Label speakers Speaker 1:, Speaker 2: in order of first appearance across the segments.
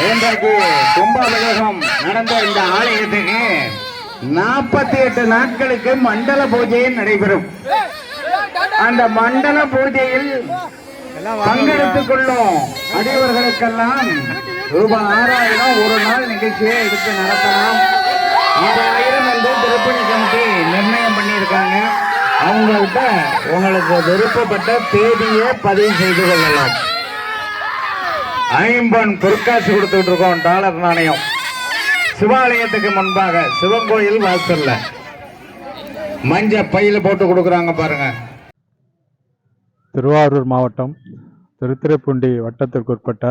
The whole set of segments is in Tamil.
Speaker 1: இன்றைக்கு கும்பாபிஷேகம் நடந்த இந்த ஆலயத்துக்கு நாற்பத்தி எட்டு நாட்களுக்கு மண்டல பூஜை நடைபெறும். அந்த மண்டல பூஜையில் பங்கெடுத்துக் கொள்ளும் அடியவர்களுக்கெல்லாம் ரூபாய் ஆறாயிரம் ஒரு நாள் நிகழ்ச்சியை எடுத்து நடத்தலாம். ஆறாயிரம் என்று திருப்பணி கமிட்டி நிர்ணயம் பண்ணியிருக்காங்க. அவங்கள்ட்ட உங்களுக்கு விருப்பப்பட்ட தேதியை பதிவு செய்து கொள்ளலாம். ஐம்பன் பொற்காசு கொடுத்துட்டு இருக்கோம் டாலர் நாணயம். சிவாலயத்துக்கு முன்பாக சிவன் கோயில் வாசல்ல. மஞ்ச பையில போட்டு கொடுக்குறாங்க பாருங்க.
Speaker 2: திருவாரூர் மாவட்டம் திருத்துறைப்பூண்டி வட்டத்திற்குட்பட்ட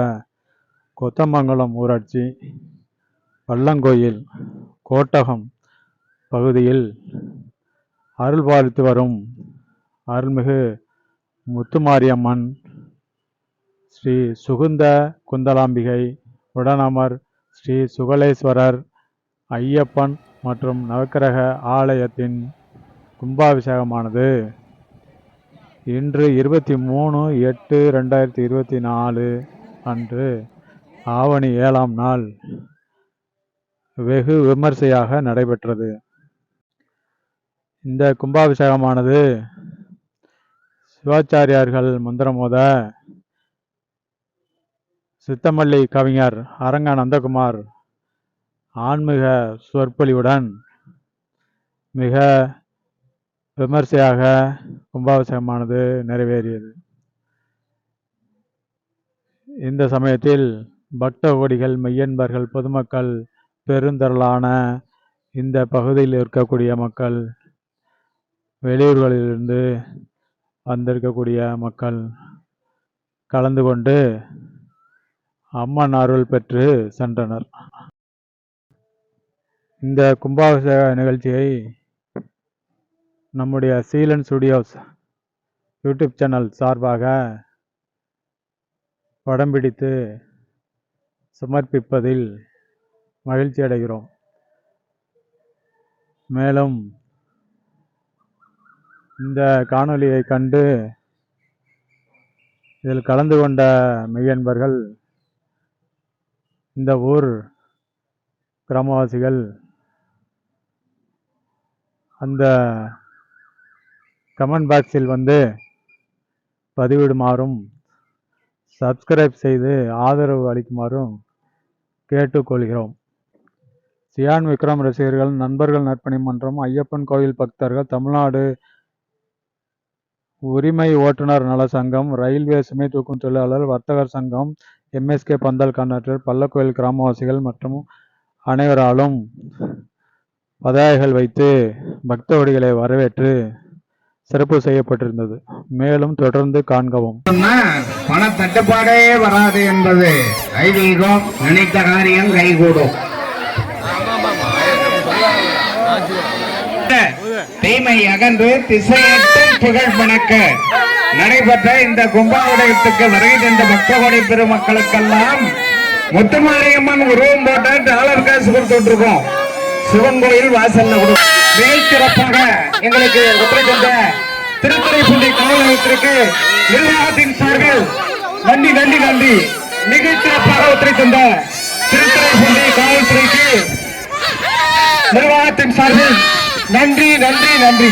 Speaker 2: கொத்தமங்கலம் ஊராட்சி வல்லங்கோயில் கோட்டகம் பகுதியில் அருள் பாலித்து வரும் அருள்மிகு முத்துமாரியம்மன் ஸ்ரீ சுகுந்த குந்தலாம்பிகை உடனமர் ஸ்ரீ சுகலேஸ்வரர் ஐயப்பன் மற்றும் நவக்கிரக ஆலயத்தின் கும்பாபிஷேகமானது. இன்று இருபத்தி மூணு எட்டு ரெண்டாயிரத்தி இருபத்தி நாலு அன்று ஆவணி ஏழாம் நாள் வெகு விமர்சையாக நடைபெற்றது. இந்த கும்பாபிஷேகமானது சிவாச்சாரியார்கள் மந்திரமோத சித்தமல்லி கவிஞர் அரங்க நந்தகுமார் ஆன்மீக சொற்பொழிவுடன் மிக விமர்சையாக கும்பாபிஷேகமானது நிறைவேறியது. இந்த சமயத்தில் பக்த கோடிகள் மெய்யன்பர்கள் பொதுமக்கள் பெருந்திரளான இந்த பகுதியில் இருக்கக்கூடிய மக்கள் வெளியூர்களிலிருந்து வந்திருக்கக்கூடிய மக்கள் கலந்து கொண்டு அம்மன் அருள் பெற்று சென்றனர். இந்த கும்பாபிஷேக நிகழ்ச்சியை நம்முடைய சீலன் ஸ்டுடியோஸ் யூடியூப் சேனல் சார்பாக படம் பிடித்து சமர்ப்பிப்பதில் மகிழ்ச்சி அடைகிறோம். மேலும் இந்த காணொளியை கண்டு இதில் கலந்து கொண்ட மெய்யன்பர்கள் இந்த ஊர் கிராமவாசிகள் அந்த கமெண்ட் பாக்ஸில் வந்து பதிவிடுமாறும் சப்ஸ்கிரைப் செய்து ஆதரவு அளிக்குமாறும் கேட்டுக்கொள்கிறோம். சியான் விக்ரம் ரசிகர்கள் நண்பர்கள் நற்பணி மன்றம் ஐயப்பன் கோயில் பக்தர்கள் தமிழ்நாடு உரிமை ஓட்டுநர் நல சங்கம் ரயில்வே சுமை தூக்கும் தொழிலாளர் வர்த்தகர் சங்கம் எம்எஸ்கே பந்தல் கண்டக்டர் பள்ளக்கோயில் கிராமவாசிகள் மற்றும் அனைவராலும் பதாகைகள் வைத்து பக்தவடிகளை வரவேற்று சிறப்பு செய்யப்பட்டிருந்தது. மேலும் தொடர்ந்து காண்கவும்.
Speaker 1: பண தட்டுப்பாடே வராது என்பது ஐதீகம் நினைத்த காரியம் கைகூடும். தீமை அகன்று திசையற்று புகழ் பணக்க. நடைபெற்ற இந்த கும்பாவுடையத்துக்கு வருகை தந்த பக்தகோடி பெருமக்களுக்கெல்லாம் முத்துமாரியம்மன் உருவம் போட்ட டாலர் காசு கொடுத்துட்டு இருக்கோம் சிவன் கோயில் வாசல்ல சிறப்பாக எங்களுக்கு ஒப்படைத்த திருத்துறைப்பூண்டி காவல் நிலையத்திற்கு நிர்வாகத்தின் சார்பில் நன்றி நன்றி நன்றி. மிக சிறப்பாக ஒத்துழைத்த திருத்துறைப்பூண்டி காவல்துறைக்கு நிர்வாகத்தின் சார்பில் நன்றி நன்றி நன்றி.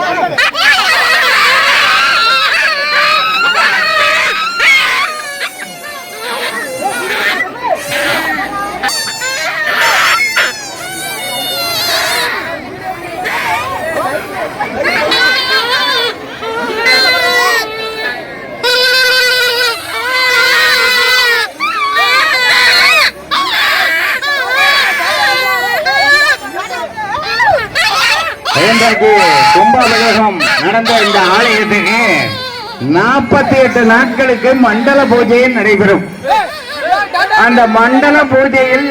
Speaker 1: இன்றைக்கு கும்பாபிஷேகம் நடந்த இந்த ஆலயத்துக்கு நாற்பத்தி எட்டு நாட்களுக்கு மண்டல பூஜை நடைபெறும். அந்த மண்டல பூஜையில்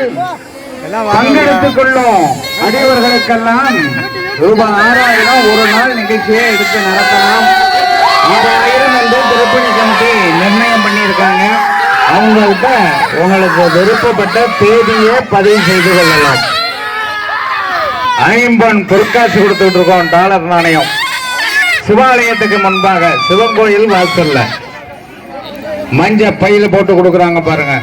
Speaker 1: பங்கெடுத்துக் கொள்ளும் அடியவர்களுக்கெல்லாம் ரூபாய் ஆறாயிரம் ஒரு நாள் நிகழ்ச்சியை எடுத்து நடத்தலாம். ஆறாயிரம் என்று திருப்பணி கமிட்டி நிர்ணயம் பண்ணியிருக்காங்க. அவங்கள்ட்ட உங்களுக்கு விருப்பப்பட்ட தேதியை பதிவு செய்து கொள்ளலாம். ஐம்பன் பொற்காசு கொடுத்துட்டு இருக்கோம் டாலர் நாணயம். சிவாலயத்துக்கு முன்பாக சிவன் கோயில் வாசல்ல. மஞ்ச பையில போட்டு கொடுக்குறாங்க பாருங்க.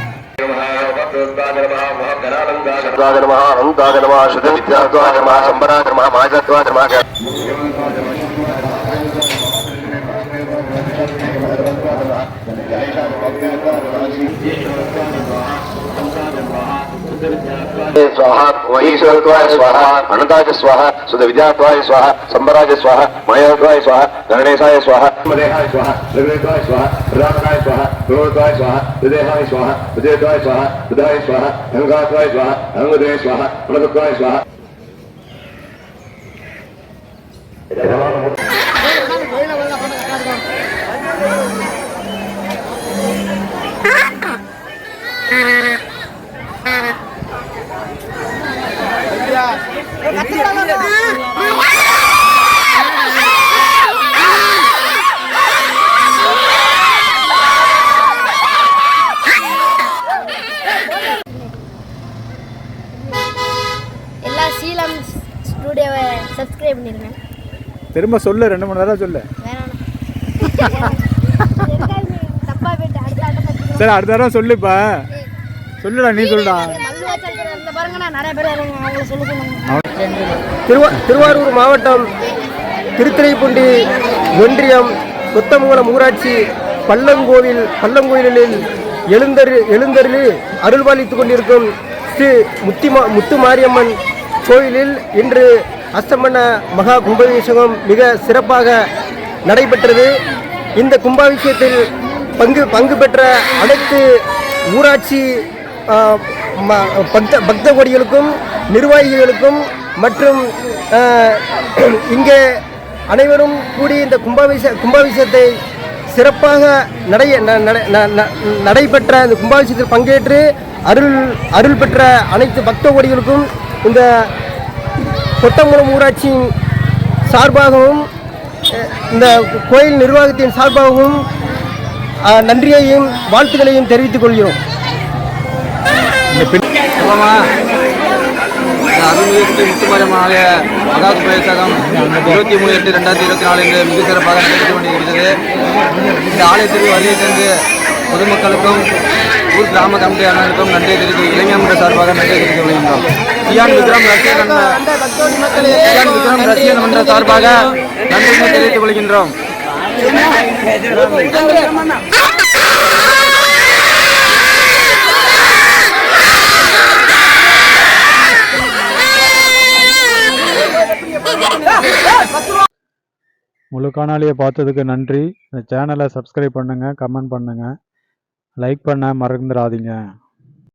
Speaker 3: சுவாஹா वहीश्वरत्वाय स्वाहा अनंताय स्वाहा सुध विद्यात्वाय स्वाहा संबराज स्वाहा मायात्वाय स्वाहा गणेशाय स्वाहा मदेहाय स्वाहा लग्नेत्वाय स्वाहा प्रदाताय स्वाहा गुणोत्वाय स्वाहा हृदयाय स्वाहा हृदयत्वाय स्वाहा हृदयाय स्वाहा अहंगात्वाय स्वाहा अहंगदय स्वाहा प्रणतत्वाय स्वाहा
Speaker 4: பண்ணிருங்க
Speaker 2: திரும்ப சொல்லு ரெண்டு மூணு தடவை சொல்லு. சரி அடுத்த தடவை சொல்லுப்பா சொல்லுடா நீ சொல்லுடா.
Speaker 5: திருவாரூர் மாவட்டம் திருத்துறைப்பூண்டி ஒன்றியம் கொத்தமங்கலம் ஊராட்சி பல்லங்கோவில் பல்லங்கோயிலில் எழுந்தரு எழுந்தருளி அருள்பாலித்துக் கொண்டிருக்கும் ஸ்ரீ முத்திமா முத்து மாரியம்மன் கோயிலில் இன்று அஸ்தமன மகா கும்பாபிஷேகம் மிக சிறப்பாக நடைபெற்றது. இந்த கும்பாபிஷேகத்தில் பங்கு பங்கு பெற்ற அனைத்து ஊராட்சி ம- பக்த பக்த கொடிகளுக்கும் நிர்வாகிகளுக்கும் மற்றும் இங்கே அனைவரும் கூடி இந்த கும்பாபிஷே கும்பாபிஷேகத்தை சிறப்பாக நடை ந- ந- ந- நடைபெற்ற இந்த கும்பாபிஷேகத்தில் பங்கேற்று அருள் அருள் பெற்ற அனைத்து பக்த கொடிகளுக்கும் இந்த கொட்டங்குளம் ஊராட்சியின் சார்பாகவும் இந்த கோயில் நிர்வாகத்தின் சார்பாகவும் நன்றியையும் வாழ்த்துக்களையும் தெரிவித்துக் கொள்கிறோம்.
Speaker 6: அருள்மிகு ஸ்ரீ முத்துமாரியம்மன் இருபத்தி மூணு எட்டு ரெண்டாயிரத்தி இருபத்தி நாலு இன்று மிக சிறப்பாக நடைபெற்று கொண்டிருக்கிறது. இந்த ஆலயத்திற்கு வருகை தந்து பொதுமக்களுக்கும் ஊர் கிராம கமிட்டி அனைவருக்கும் நன்றி தெரிவித்து இளைஞர் சார்பாக நன்றி தெரிவித்துக் கொள்கின்றோம். சியான் விக்ரம் ரசிகன் சியான் விக்ரம் ரசிகன் மன்ற சார்பாக நன்றி தெரிவித்துக் கொள்கின்றோம்.
Speaker 2: முழு காணொலியை பார்த்ததுக்கு நன்றி. இந்த சேனலை சப்ஸ்கிரைப் பண்ணுங்கள் கமெண்ட் பண்ணுங்கள் லைக் பண்ண மறந்துடாதீங்க